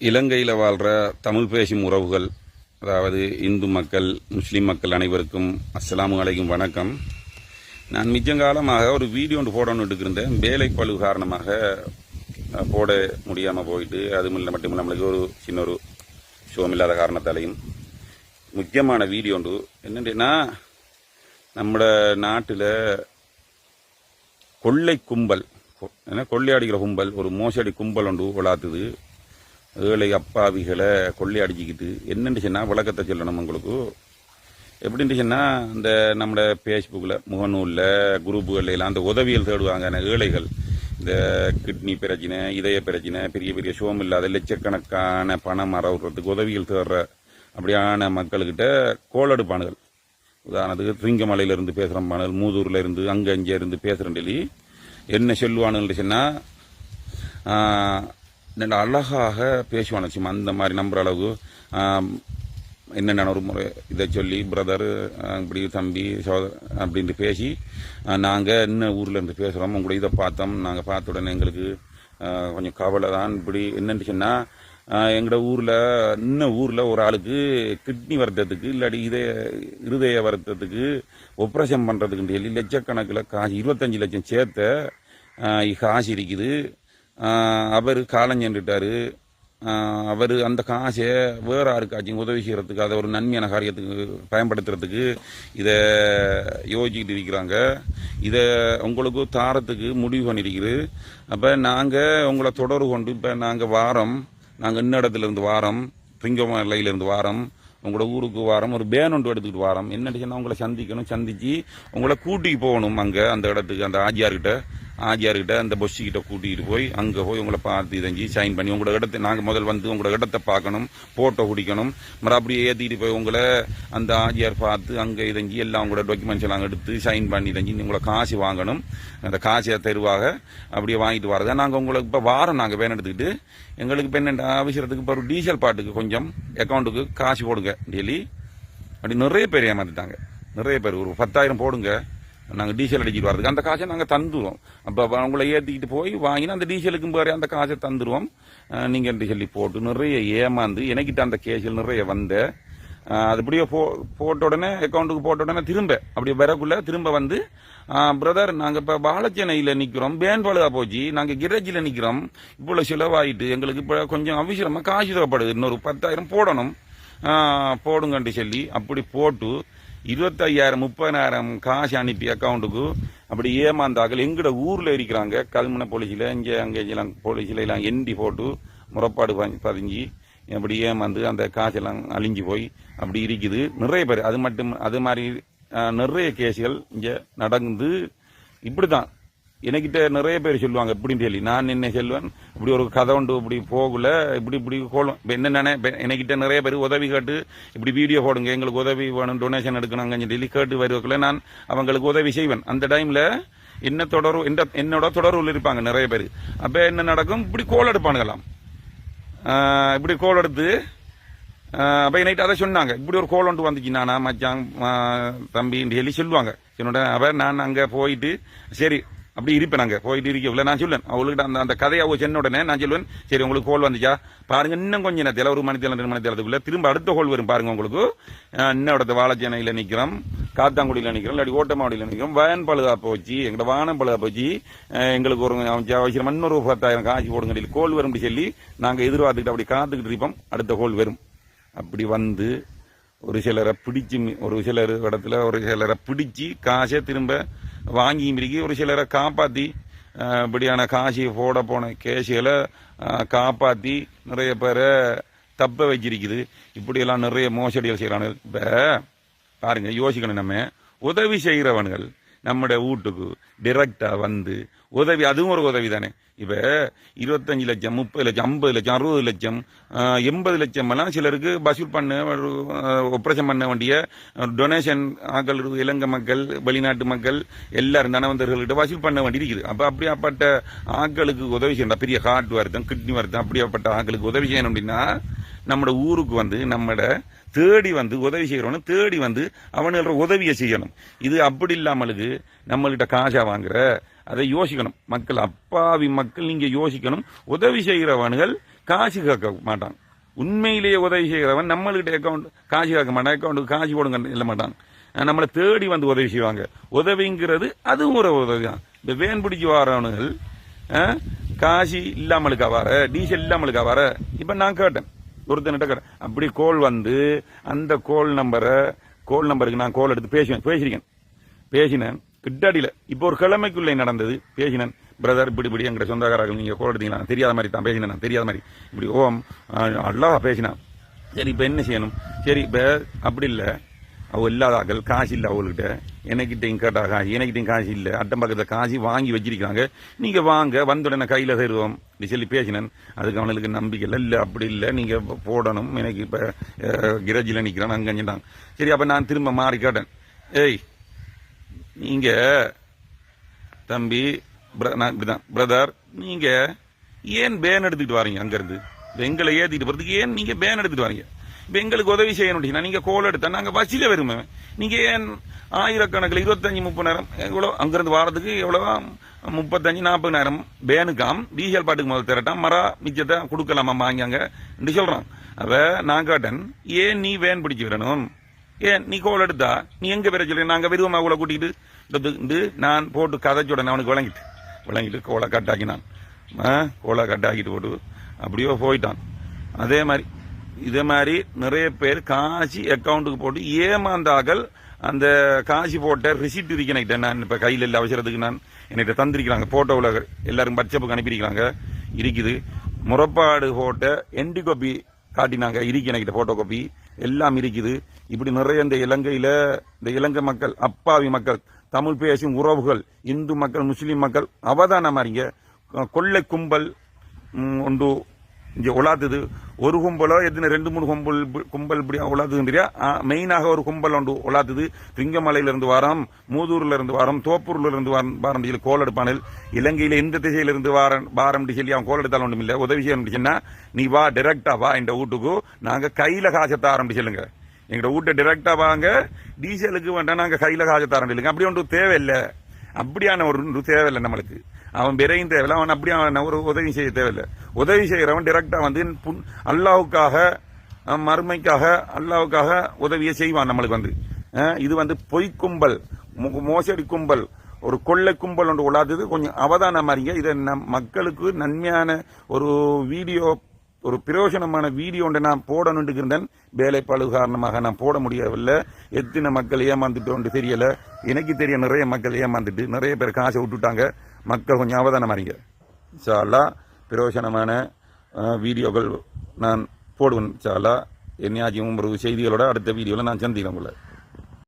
இலங்கையில் வாழ்கிற தமிழ் பேசும் உறவுகள் அதாவது இந்து மக்கள் முஸ்லீம் மக்கள் அனைவருக்கும் அஸ்ஸலாமு அலைக்கும் வணக்கம். நான் மிச்சங்காலமாக ஒரு வீடியோ ஒன்று போடணுன்னு இருந்தேன் வேலை பழு காரணமாக போட முடியாமல் போயிட்டு அதுவும் இல்லை மட்டும் நம்மளுக்கு ஒரு சின்ன ஒரு ஷோம் இல்லாத காரணத்தாலையும் முக்கியமான வீடியோ ஒன்று. என்னென்னா நம்ம நாட்டில் கொள்ளை கும்பல் ஏன்னா கொள்ளையாடிக்கிற கும்பல் ஒரு மோசடி கும்பல் ஒன்று வளர்த்துது ஏழை அப்பாவிகளை கொள்ளையடிச்சிக்கிட்டு என்னென்னு சொன்னால் விளக்கத்தை சொல்லணும் உங்களுக்கு. எப்படின்னு சொன்னால் இந்த நம்மளோட ஃபேஸ்புக்கில் முகநூலில் குரூப்புகள் எல்லாம் அந்த உதவிகள் தேடுவாங்க ஏழைகள். இந்த கிட்னி பிரச்சனை இதய பிரச்சனை பெரிய பெரிய சோம் இல்லாத லட்சக்கணக்கான பணம் மறவுறதுக்கு உதவிகள் தேடுற அப்படியான மக்கள்கிட்ட கோலடுப்பானுகள் உதாரணத்துக்கு திங்கமலையில பேசுகிற பானுகள் மூதூரில் இருந்து அங்கே அங்கே இருந்து பேசுகிறேன் டெல்லி என்ன சொல்லுவானுன்னு சொன்னால் நல்ல அழகாக பேசுவான் சும்மா அந்த மாதிரி நம்புற அளவுக்கு என்னென்ன ஒரு முறை இதை சொல்லி பிரதர் இப்படி தம்பி சோதர அப்படின்ட்டு பேசி நாங்கள் என்ன ஊரில் இருந்து பேசுகிறோம் உங்களை இதை பார்த்தோம். நாங்கள் பார்த்த உடனே எங்களுக்கு கொஞ்சம் கவலை தான். இப்படி என்னன்னு சொன்னால் எங்களோட ஊரில் இன்னும் ஊரில் ஒரு ஆளுக்கு கிட்னி வருத்தத்துக்கு இல்லாட்டி இதய இருதய வருத்தத்துக்கு ஒப்ரேஷன் பண்ணுறதுக்குன்னு சொல்லி லட்சக்கணக்கில் காசு இருபத்தஞ்சு லட்சம் சேர்த்த காசு இருக்குது. அவர் காலஞ்சென்றுட்டாரு அவர் அந்த காசை வேற யாருக்காச்சும் உதவி செய்கிறதுக்கு அதை ஒரு நன்மையான காரியத்துக்கு பயன்படுத்துறதுக்கு இதை யோசிச்சுக்கிட்டு இருக்கிறாங்க. இதை உங்களுக்கு தாரத்துக்கு முடிவு பண்ணியிருக்குது அப்போ நாங்கள் உங்களை தொடர்பு கொண்டு இப்போ நாங்கள் வாரம் நாங்கள் இன்ன இடத்துல இருந்து வாரம் திங்கமலையிலேருந்து வாரம் உங்களோட ஊருக்கு வாரம் ஒரு பேன் ஒன்று எடுத்துக்கிட்டு வாரம். என்ன சொன்னால் உங்களை சந்திக்கணும் சந்திச்சு உங்களை கூட்டிகிட்டு போகணும் அங்கே அந்த இடத்துக்கு அந்த ஆஜியார்கிட்ட ஆஜியார்கிட்ட அந்த பொஸ்ஸிக்கிட்ட கூட்டிகிட்டு போய் அங்கே போய் உங்களை பார்த்து இதஞ்சி சைன் பண்ணி உங்களோட இடத்தை நாங்கள் முதல் வந்து உங்களோட இடத்த பார்க்கணும் ஃபோட்டோ பிடிக்கணும். மறு அப்படியே ஏற்றிட்டு போய் உங்களை அந்த ஆஜியார் பார்த்து அங்கே இதஞ்சி எல்லாம் உங்களோட டாக்குமெண்ட்ஸ் எல்லாம் எடுத்து சைன் பண்ணி இதஞ்சி உங்களை காசு வாங்கணும். அந்த காசை தெருவாக அப்படியே வாங்கிட்டு வரதான் நாங்கள் உங்களுக்கு இப்போ வாரம் நாங்கள் வேன் எடுத்துக்கிட்டு எங்களுக்கு இப்போ என்ன அவசரத்துக்கு இப்போ ஒரு டீசல் பாட்டுக்கு கொஞ்சம் அக்கௌண்ட்டுக்கு காசு போடுங்க டெய்லி அப்படி நிறைய பேர் ஏமாந்துட்டாங்க நிறைய பேர் ஒரு பத்தாயிரம் போடுங்க. நாங்கள் டீசல் அடிச்சிட்டு வரதுக்கு அந்த காசை நாங்கள் தந்துடுவோம் அப்போ அவங்கள ஏற்றிக்கிட்டு போய் வாங்கினா அந்த டீசலுக்கும் பேர் அந்த காசை தந்துடுவோம் நீங்கள் என்று சொல்லி போட்டு நிறைய ஏமாந்து எனக்கிட்ட அந்த கேஸில் நிறைய வந்த அது அப்படியே போ போட்ட உடனே அக்கௌண்ட்டுக்கு போட்ட உடனே திரும்ப அப்படியே வரக்குள்ளே திரும்ப வந்து பிரதர் நாங்கள் இப்போ பாலச்சென்னையில் நிற்கிறோம் பேன் பழுதா போச்சு. நாங்கள் கிரேஜில் நிற்கிறோம் இவ்வளோ செலவாயிட்டு எங்களுக்கு இப்போ கொஞ்சம் அவசரமாக காசு தேவைப்படுது. இன்னொரு பத்தாயிரம் போடணும். போடுங்கன்ட்டு சொல்லி அப்படி போட்டு இருபத்தையாயிரம் முப்பதாயிரம் காசு அனுப்பி அக்கௌண்ட்டுக்கு அப்படி ஏமாந்தாக்கள் எங்கட ஊரில் இருக்கிறாங்க. கல்முனை போலீஸில் இங்கே அங்கே எல்லாம் போலீஸில் எல்லாம் எண்டி போட்டு முறப்பாடு பதிஞ்சு அப்படி ஏமாந்து அந்த காசெல்லாம் அழிஞ்சு போய் அப்படி இருக்குது. நிறைய பேர் அது மட்டும் அது மாதிரி நிறைய கேஸுகள் இங்கே நடந்து இப்படிதான் எனக்கிட்ட நிறைய பேர் சொல்லுவாங்க இப்படின்னு சொல்லி. நான் என்ன சொல்லுவேன்? இப்படி ஒரு கதை உண்டு இப்படி போகல இப்படி இப்படி கோலம். இப்ப என்னென்ன எனக்கிட்ட நிறைய பேர் உதவி கேட்டு இப்படி வீடியோ போடுங்க எங்களுக்கு உதவி வேணும் டொனேஷன் எடுக்கணுங்கன்னு சொல்லி கேட்டு வருவதில் நான் அவங்களுக்கு உதவி செய்வேன். அந்த டைமில் என்ன தொடர்பு எந்த என்னோட தொடர்புல இருப்பாங்க நிறைய பேர். அப்போ என்ன நடக்கும்? இப்படி கோல் எடுப்பானுங்களாம். இப்படி கோல் எடுத்து அப்போ நைட் அதை சொன்னாங்க. இப்படி ஒரு கோல் ஒன்று வந்துச்சு. நானா மச்சான் தம்பின்னு சொல்லி சொல்லுவாங்க. என்னோட அவ நான் அங்கே போயிட்டு சரி அப்படி இருப்பேன் நாங்கள் போயிட்டு இருக்கவில்லை நான் சொல்லுவேன். அவளுக்கு அந்த அந்த கதையை அவ சொன்ன உடனே நான் சொல்லுவேன் சரி உங்களுக்கு கோல் வந்துச்சா? பாருங்க இன்னும் கொஞ்சம் நேரத்தில் ஒரு மணி தேலம் ரெண்டு மணி தேலத்துக்குள்ள திரும்ப அடுத்த கோல் வரும் பாருங்க உங்களுக்கு. இன்னும் இடத்த வாழைச்சேனையில் நிற்கிறோம் காத்தாங்குடியில் நிற்கிறோம் இல்லாட்டி ஓட்டமாவடியில் நிற்கிறோம் வேன் பழுதாப்ப வச்சு எங்களோட வானம் பழுதாப்ப வச்சு எங்களுக்கு ஒரு அவசியம் இன்னொரு பத்தாயிரம் காசு போடுங்க கோல் வரும் சொல்லி நாங்கள் எதிர்பார்த்துக்கிட்டு அப்படி காத்துக்கிட்டு இருப்போம். அடுத்த கோல் வரும். அப்படி வந்து ஒரு சிலரை பிடிச்சு ஒரு சிலர் இடத்துல ஒரு சிலரை பிடிச்சு காசை திரும்ப வாங்கி மிருகி ஒரு சிலரை காப்பாத்தி இப்படியான காசி போட போன கேசிகளை காப்பாற்றி காப்பாத்தி நிறைய பேரை தப்ப வச்சிருக்குது. இப்படியெல்லாம் நிறைய மோசடிகள் செய்யறாங்க இப்ப பாருங்க யோசிக்கணும் நம்ம. உதவி செய்கிறவன்கள் நம்முடைய வீட்டுக்கு டிரெக்டா வந்து உதவி அதுவும் ஒரு உதவி தானே இப்ப இருபத்தஞ்சு லட்சம் முப்பது லட்சம் ஐம்பது லட்சம் அறுபது லட்சம் எண்பது லட்சம் எல்லாம் சிலருக்கு வசூல் பண்ண ஒப்ரேஷன் பண்ண வேண்டிய டொனேஷன் ஆக்கள் இலங்கை மக்கள் வெளிநாட்டு மக்கள் எல்லாரும் தனவந்தர்கள்கிட்ட வசூல் பண்ண வேண்டியிருக்குது அப்போ அப்படியாப்பட்ட ஆட்களுக்கு உதவி செய்யணும். பெரிய ஹார்ட் வருத்தம் கிட்னி வருத்தம் அப்படியாப்பட்ட ஆக்களுக்கு உதவி செய்யணும் அப்படின்னா நம்மட ஊருக்கு வந்து நம்மட தேடி வந்து உதவி செய்கிறவனு தேடி வந்து அவனுன்ற உதவியை செய்யணும். இது அப்படி இல்லாமலுக்கு நம்மள்கிட்ட காசா வாங்குற அதை யோசிக்கணும். மக்கள் அப்பாவி மக்கள் நீங்க யோசிக்கணும். உதவி செய்கிறவன்கள் காசு கேட்க மாட்டான் உண்மையிலேயே உதவி செய்கிறவன் நம்மள்கிட்ட அக்கௌண்ட் காசு கேட்க மாட்டான். அக்கௌண்ட்டுக்கு காசு போடுங்க இல்ல மாட்டான். நம்மளை தேடி வந்து உதவி செய்வாங்க. உதவிங்கிறது அதுவும் ஒரு உதவி தான் இந்த வேன் பிடிச்சி வரவனுகள் காசு இல்லாமலுக்கா வர டீசல் இல்லாமலுக்கா வர இப்போ நான் கேட்டேன். ஒருத்தன்கிட்ட கேட்டேன். அப்படி கோல் வந்து அந்த கோல் நம்பரை கோல் நம்பருக்கு நான் கோல் எடுத்து பேசுவேன். பேசியிருக்கேன். பேசினேன். கிட்டடியில். இப்போ ஒரு கிழமைக்குள்ளே நடந்தது. பேசினேன் பிரதர் இப்படி இப்படி எங்கிட்ட சொந்தக்காரர்கள் நீங்கள் கோல் எடுத்தீங்களா? தெரியாத மாதிரி தான் பேசினேன் நான் தெரியாத மாதிரி. இப்படி ஓம் அல்லாஹ் பேசினான் சரி இப்போ என்ன செய்யணும்? சரி இப்போ அப்படி இல்லை. அவ இல்லாதாக்கள் காசு இல்லை அவள்கிட்ட. எனக்கிட்டையும் கேட்டா காசு எனக்கிட்டையும் காசு இல்லை. அட்டம் பக்கத்தில் காசு வாங்கி வச்சிருக்காங்க நீங்கள் வாங்க வந்துடனே கையில் தருவோம் இப்படி சொல்லி பேசினேன். அதுக்கு அவனுக்கு நம்பிக்கை இல்லை இல்லை அப்படி இல்லை. நீங்கள் போடணும். எனக்கு இப்போ கிரஜில் நிற்கிறான் அங்கே சரி அப்போ நான் திரும்ப மாறி கேட்டேன். ஏய் நீங்க தம்பி பிர- நான் இப்படிதான் பிரதர் நீங்க ஏன் பேன் எடுத்துட்டு வரீங்க அங்கிருந்து? எங்களை ஏத்திட்டு போறதுக்கு ஏன் நீங்க பேன் எடுத்துட்டு வரீங்க? இப்போ எங்களுக்கு உதவி செய்யணும் நீங்கள் கோல் எடுத்தா நாங்கள் வசியில் வருமே. நீங்கள் ஏன் ஆயிரக்கணக்கில் இருபத்தஞ்சி முப்பதாயிரம் எவ்வளோ அங்கேருந்து வாரத்துக்கு எவ்வளோ முப்பத்தஞ்சு நாற்பதாயிரம் பேனுக்காம் டீசல் பாட்டுக்கு முதல் திரட்டாம் மரா மிச்சத்தை கொடுக்கலாமா வாங்கியாங்க சொல்கிறான் அவ நான் கேட்டேன் ஏன் நீ வேன் பிடிச்சி விடணும் ஏன் நீ கோல் எடுத்தா? நீ எங்கே பெற சொல்லி நாங்கள் விருவமாக கூட கூட்டிகிட்டு இந்த- நான் போட்டு கதைச்சுடனே அவனுக்கு விளங்கிட்டு. விளங்கிட்டு கோலை கட்டாக்கினான் ஆ, கோலை கட்டாக்கிட்டு போட்டு அப்படியோ போயிட்டான். அதே மாதிரி இதே மாதிரி நிறைய பேர் காசி அக்கௌண்ட்டுக்கு போட்டு ஏமாந்தாக்கள் அந்த காசி போட்ட ரிசிப்ட் இருக்கேன் நான் இப்போ கையில் இல்லை அவசரத்துக்கு நான் என்கிட்ட தந்திருக்கிறாங்க. போட்டோவில் எல்லாருக்கும் வாட்ஸ்அப்புக்கு அனுப்பியிருக்கிறாங்க. இருக்குது. முறப்பாடு போட்ட என்டி காப்பி காட்டினாங்க. இருக்கு எனக்கிட்ட போட்டோ காப்பி எல்லாம் இருக்குது. இப்படி நிறைய இந்த இலங்கையில் இந்த இலங்கை மக்கள் அப்பாவி மக்கள் தமிழ் பேசும் உறவுகள் இந்து மக்கள் முஸ்லீம் மக்கள் அவதானம் அறிங்க கொள்ளை கும்பல் ஒன்று இங்கே உலாத்துது. ஒரு கும்பலோ எத்தனை ரெண்டு மூணு கும்பல் இப்படி- கும்பல் இப்படி உலாத்துதுன்றியா? மெயினாக ஒரு கும்பல் ஒன்று உலாத்துது. திங்கமலையிலிருந்து வாரம் மூதூர்ல இருந்து வாரம் தோப்பூர்ல இருந்து வாரம் வாரம் சொல்லி கோல் எடுப்பானில். இலங்கையில் எந்த திசையிலிருந்து வாரம் வாரம் சொல்லி அவன் கோல் எடுத்தாலும் ஒன்றும் இல்லை. உதவி செய்யணும் சொன்னா நீ வா டைரக்டா வா இந்த வீட்டுக்கு. நாங்கள் கையில் காசத்தை ஆரம்பிச்சு சொல்லுங்க எங்களோட வீட்டை டைரக்டா வாங்க டீசலுக்கு வேண்டாம் நாங்கள் கையில் காசத்தை ஆரம்பிச்சுங்க அப்படி ஒன்று தேவையில்லை. அப்படியான ஒரு தேவையில்லை நம்மளுக்கு. அவன் விரையும் தேவையில்லை. அவன் அப்படியே அவன் ஒரு உதவி செய்ய தேவையில்லை. உதவி செய்கிறவன் டிரெக்டாக வந்து புன்- அல்லாவுக்காக மறுமைக்காக அல்லாவுக்காக உதவியை செய்வான் நம்மளுக்கு வந்து. இது வந்து பொய் கும்பல் மோசடி கும்பல் ஒரு கொள்ளை கும்பல் ஒன்று உலாதது கொஞ்சம் அவதானம் அறிங்க இதை நம் மக்களுக்கு நன்மையான ஒரு வீடியோ ஒரு பிரயோஜனமான வீடியோ ஒன்று நான் போடணுன்ட்டு இருந்தேன். வேலைப்பாடு காரணமாக நான் போட முடியவில்லை. எத்தனை மக்கள் ஏமாந்துட்டோன்ட்டு தெரியலை. எனக்கு தெரிய நிறைய மக்கள் ஏமாந்துட்டு நிறைய பேர் காசை விட்டுட்டாங்க. மக்கள் கொஞ்சம் அவதானம் அறிங்க சாலா பிரயோஜனமான வீடியோக்கள் நான் போடுவேன் சாலா என்னையாச்சும் ஒரு செய்திகளோட அடுத்த வீடியோவில் நான் சந்திக்கிறேன் உங்களை.